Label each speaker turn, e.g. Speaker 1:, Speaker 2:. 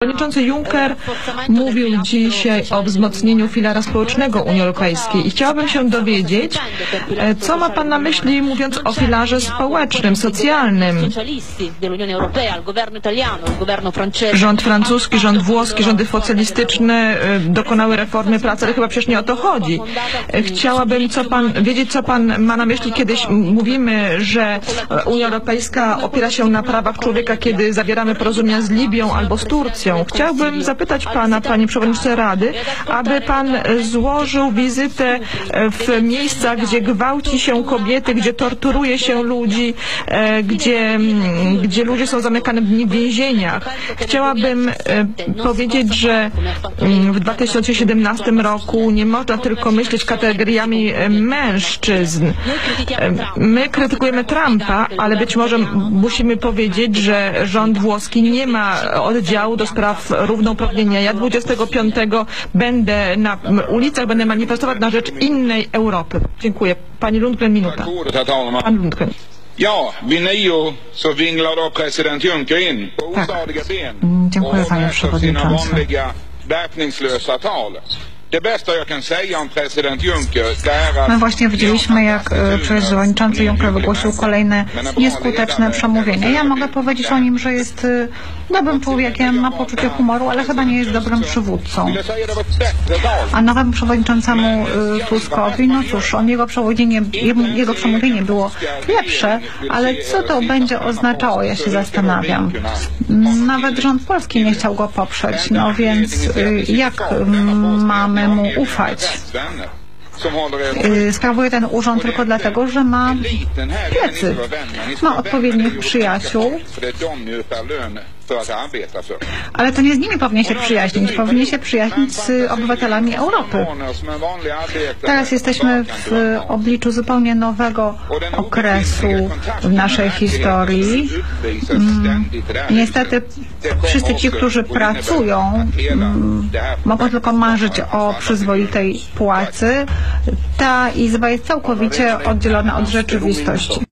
Speaker 1: Przewodniczący Juncker mówił dzisiaj o wzmocnieniu filara społecznego Unii Europejskiej i chciałabym się dowiedzieć, co ma Pan na myśli mówiąc o filarze społecznym, socjalnym. Rząd francuski, rząd włoski, rządy socjalistyczne e, dokonały reformy pracy, ale chyba przecież nie o to chodzi. Chciałabym co pan, wiedzieć, co Pan ma na myśli, kiedyś mówimy, że e, Unia Europejska opiera się na prawach człowieka, kiedy zawieramy porozumienia z Libią albo z Turcją. Chciałbym zapytać Pana, Panie Przewodniczący Rady, aby Pan złożył wizytę w miejscach, gdzie gwałci się kobiety, gdzie torturuje się ludzi, e, gdzie, gdzie ludzie są zamykani w więzieniach. Chciałabym e, powiedzieć, że w 2017 roku nie można tylko myśleć kategoriami e, mężczyzn. My krytykujemy Trumpa, ale być może musimy powiedzieć, że rząd włoski nie ma oddziału do spraw równouprawnienia. Ja 25 będę na ulicach, będę manifestować na rzecz innej Europy. Dziękuję. Pani Lundgren, minuta. Pan Lundgren.
Speaker 2: Ja, vid nio så vinglar då president Juncker in på
Speaker 3: Tak.
Speaker 2: ben
Speaker 3: Mm,
Speaker 2: och sina vanliga verkningslösa tal.
Speaker 3: My właśnie widzieliśmy, jak e, przewodniczący Juncker wygłosił kolejne nieskuteczne przemówienie. Ja mogę powiedzieć o nim, że jest e, dobrym człowiekiem, ma poczucie humoru, ale chyba nie jest dobrym przywódcą. A nowemu przewodniczącemu e, Tuskowi, no cóż, on jego przemówienie, jemu- jego przemówienie było lepsze, ale co to będzie oznaczało, ja się zastanawiam. Nawet rząd polski nie chciał go poprzeć, no więc jak mm, mamy mu ufać? Y, sprawuje ten urząd tylko dlatego, że ma plecy. Ma odpowiednich przyjaciół, ale to nie z nimi powinien się przyjaźnić. Powinien się przyjaźnić z obywatelami Europy. Teraz jesteśmy w obliczu zupełnie nowego okresu w naszej historii. Mm, Niestety wszyscy ci, którzy pracują, mm, mogą tylko marzyć o przyzwoitej płacy. Ta izba jest całkowicie oddzielona od rzeczywistości.